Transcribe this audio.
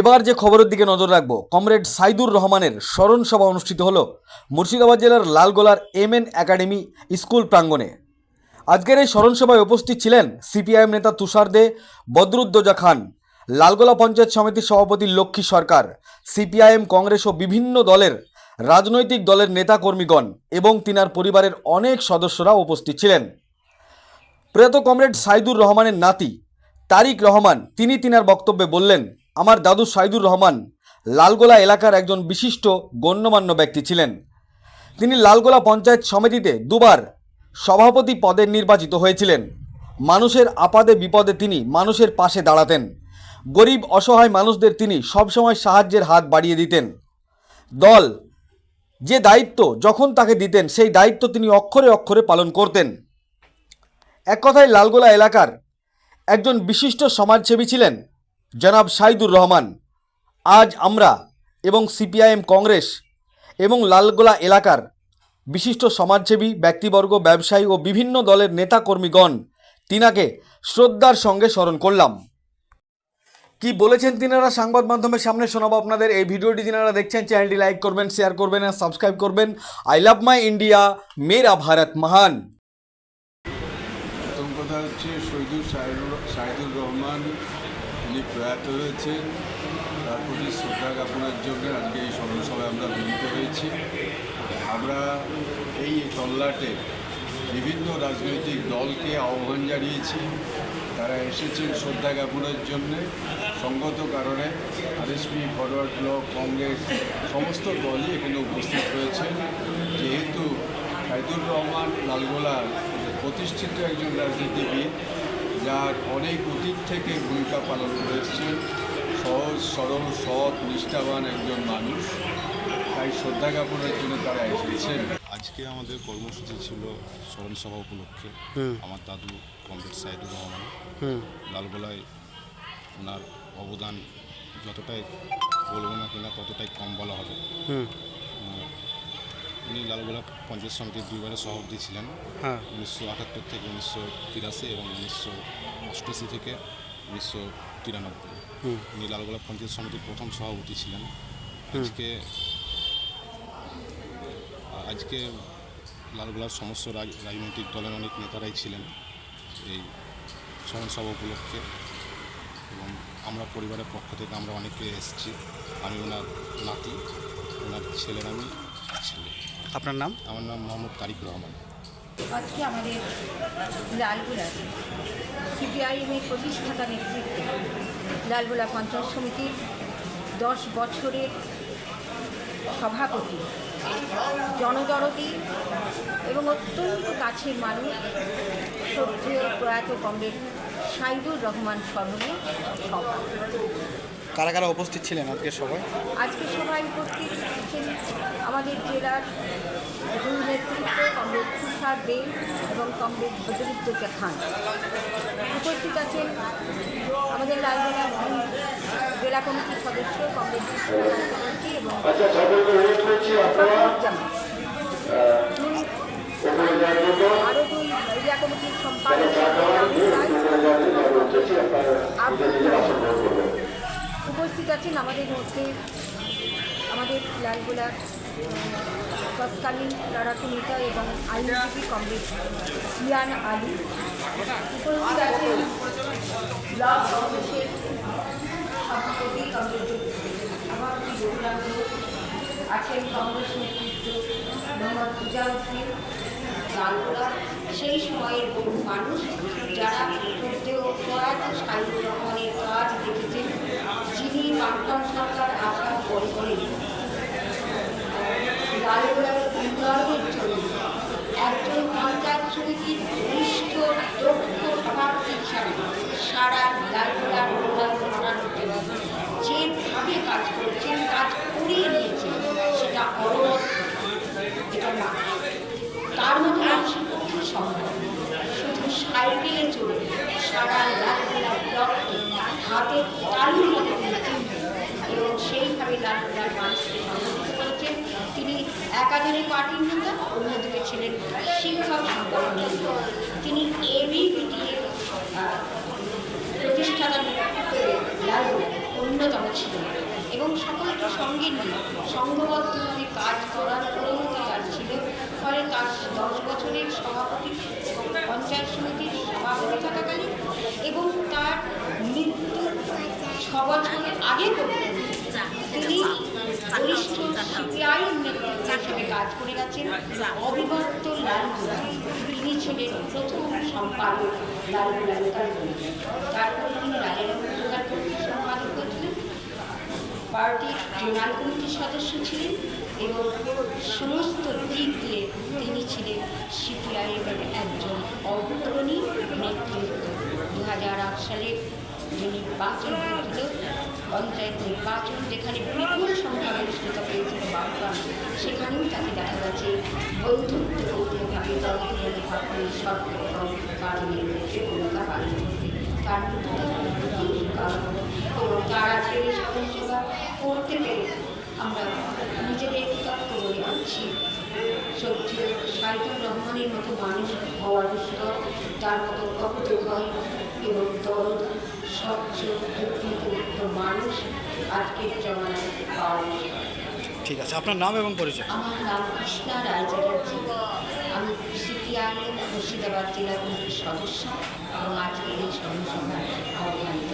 এবার যে খবরের দিকে নজর রাখব, কমরেড সাইদুর রহমানের স্মরণ সভা অনুষ্ঠিত হল মুর্শিদাবাদ জেলার লালগোলার এম এন একাডেমি স্কুল প্রাঙ্গণে। আজকের এই স্মরণ সভায় উপস্থিত ছিলেন সিপিআইএম নেতা তুষার দে, বদরুদ্দোজা খান, লালগোলা পঞ্চায়েত সমিতির সভাপতি লক্ষ্মী সরকার, সিপিআইএম কংগ্রেস ও বিভিন্ন দলের রাজনৈতিক দলের নেতাকর্মীগণ এবং তিনার পরিবারের অনেক সদস্যরা উপস্থিত ছিলেন। প্রয়াত কমরেড সাইদুর রহমানের নাতি তারিক রহমান, তিনি তিনার বক্তব্যে বললেন আমার দাদু সাইদুর রহমান লালগোলা এলাকার একজন বিশিষ্ট গণ্যমান্য ব্যক্তি ছিলেন। তিনি লালগোলা পঞ্চায়েত সমিতিতে দুবার সভাপতি পদে নির্বাচিত হয়েছিলেন। মানুষের আপাদে বিপদে তিনি মানুষের পাশে দাঁড়াতেন। গরিব, অসহায় মানুষদের তিনি সবসময় সাহায্যের হাত বাড়িয়ে দিতেন। দল যে দায়িত্ব যখন তাকে দিতেন, সেই দায়িত্ব তিনি অক্ষরে অক্ষরে পালন করতেন। এক কথায় লালগোলা এলাকার একজন বিশিষ্ট সমাজসেবী ছিলেন জনাব সাইদুর রহমান, আজ আমরা এবং সিপিআইএম কংগ্রেস এবং লালগোলা এলাকার বিশিষ্ট সমাজসেবী, ব্যক্তিবর্গ, ব্যবসায়ী ও বিভিন্ন দলের নেতাকর্মীগণ তিনাকে শ্রদ্ধার সঙ্গে স্মরণ করলাম। কি বলেছেন তিনারা? সংবাদ মাধ্যমের সামনে শোনাবো আপনাদের। এই ভিডিওটি তিনারা দেখছেন, চ্যানেলটি লাইক করবেন, শেয়ার করবেন আর সাবস্ক্রাইব করবেন। আই লাভ মাই ইন্ডিয়া, মেরা ভারত মহান। প্রথম কথা হচ্ছে সাইদুর রহমান উনি প্রয়াত হয়েছেন। তার প্রতি শ্রদ্ধা জ্ঞাপনের জন্য আজকে এই স্মরণ সভায় আমরা মিলিত হয়েছি। আমরা এই তল্লাটে বিভিন্ন রাজনৈতিক দলকে আহ্বান জানিয়েছি। তারা এসেছেন শ্রদ্ধা জ্ঞাপনের জন্যে। সঙ্গত কারণে আরএসপি ফরওয়ার্ড ব্লক, কংগ্রেস সমস্ত দলই এখানে উপস্থিত হয়েছে যেহেতু সাইদুর রহমান লালগোলার প্রতিষ্ঠিত একজন রাজনীতিবিদ যার অনেক অতীত থেকে ভূমিকা পালন করে এসছেন সহজ সরল সৎ নিষ্ঠাবান একজন মানুষ। তাই শ্রদ্ধা জ্ঞাপনের জন্য তারা এসেছেন। আজকে আমাদের কর্মসূচি ছিল স্মরণ সভা উপলক্ষে। আমার দাদু কমরেড সাইদুর রহমান। লালগোলায় ওনার অবদান যতটাই বলব না কিনা ততটাই কম বলা হবে। উনি লালগোলা পঞ্চায়েত সমিতির দুইবারের সভাপতি ছিলেন। হ্যাঁ। উনিশশো আটাত্তর থেকে উনিশশো তিরাশি এবং উনিশশো অষ্টআশি থেকে উনিশশো তিরানব্বই। উনি লালগোলা পঞ্চায়েত সমিতির প্রথম সভাপতি ছিলেন। আজকে আজকে লালগোলার সমস্ত রাজ- রাজনৈতিক দলের অনেক নেতারাই ছিলেন এই স্মরণ সভা উপলক্ষে। এবং আমরা পরিবারের পক্ষ থেকে আমরা অনেকে এসেছি। আমি ওনার নাতি ওনার ছেলের আমি আপনার নাম? আমার নাম মোহাম্মদ তারিক রহমান। আজকে আমাদের লালগোলা সিপিআইএমের প্রতিষ্ঠাতা নেতৃত্বে লালগোলা পঞ্চায়েত সমিতির দশ বছরের সভাপতি জনদরদি এবং অত্যন্ত কাছের মানুষ শ্রদ্ধেয় প্রয়াত কমরেড সাইদুর রহমান স্মরণে সভা কারা কারা উপস্থিত ছিলেন আজকে সবাই? আজকে সভায় উপস্থিত ছিলেন আমাদের জেলার দুই নেতৃত্ব কমরেড তুষার দে এবং কমরেড বদরুদ্দোজা খান উপস্থিত আছেন আমাদের লালগোলা দুই জেলা কমিটির সদস্য কমরেড চক্রবর্তী এবং আরও দুই এরিয়া কমিটির সম্পাদক আবুল রায়, আব্দুল রহমান। উপস্থিত আছেন আমাদের মধ্যে আমাদের লালগোলার তৎকালীন লড়াকু নেতা এবং আইনজীবী কংগ্রেস ইয়ান আলী। উপস্থিত আছেন ব্লক কংগ্রেসের সভাপতি কংগ্রেসের সভাপতি আছেন কংগ্রেস নেতৃত্ব মোহাম্মদ সেই সময়ের বহু মানুষ যারা প্রয়াত সাইদুর রহমানের কাজ দেখেছেন, যিনি প্রাক্তন সরকার পরে পরে লালগোলার উন্নয়নের জন্য একজন পঞ্চায়েত সমিতির বরিষ্ঠ দক্ষ সভাপতি হিসাবে সারা লালগোলার উন্নয়ন ঘটানোর জন্য যেভাবে কাজ করেছেন, কাজ করিয়ে মানুষের পক্ষে সম্ভব শুধু সাইকেলে চড়ে সারা লালগোলা হাতে তালুর মতো এবং সেইভাবে লালগোলার মানুষকে সংগঠিত করেছেন। তিনি একাধারে পার্টির নেতা, অন্যদিকে ছিলেন শিক্ষক সংগঠনের। তিনি এবিপিটির প্রতিষ্ঠাতা লালগোলা অন্যতম ছিলেন। এবং সকলকে সঙ্গে নিয়ে সংঘবদ্ধভাবে কাজ করার অনুমতি তার ছিল ফলে তার দশ বছরের সভাপতি পঞ্চায়েত সমিতির সভাপতি থাকাকালীন এবং তার মৃত্যু ছ বছরের আগে তিনি বরিষ্ঠ সিপিআই নেতৃত্ব হিসেবে কাজ করে গেছেন। অবিভক্ত লালগুলা তিনি ছিলেন প্রথম সম্পাদক লালগুলা তারপর তিনি লালের সম্পাদক হয়েছিলেন পার্টির জোনাল কমিটির সদস্য ছিলেন। এবং সমস্ত দিক দিয়ে তিনি ছিলেন সিপিআইএমের একজন অগ্রণী নেতৃত্ব। দু হাজার আট সালে যে নির্বাচন হয়েছিল, পঞ্চায়েত নির্বাচন যেখানে বিপুল সংখ্যাগরিষ্ঠতা পেয়েছিল বামফ্রন্ট সেখানেও তাকে দেখা গেছে বন্ধুত্বপূর্ণভাবে দলগতভাবে সর্বপ্রথম কারণে ভূমিকা পালন করতে তার এবং তার এই সমাজসেবা করতে পেরে আমরা করছি সাইদুর রহমানের মতো মানুষ হওয়ার স্তর তার মতো অপ্রভয় এবং দরদ স্বচ্ছ দুঃখিত মানুষ আজকের জমানায় পাওয়া ঠিক আছে আপনার নাম এবং পরিচয়। আমার নাম কৃষ্ণা রায় চ্যাটার্জি। আমি সিপিআইএম মুর্শিদাবাদ জেলা কমিটির সদস্য এবং আজকের এই সভা আহ্বানিত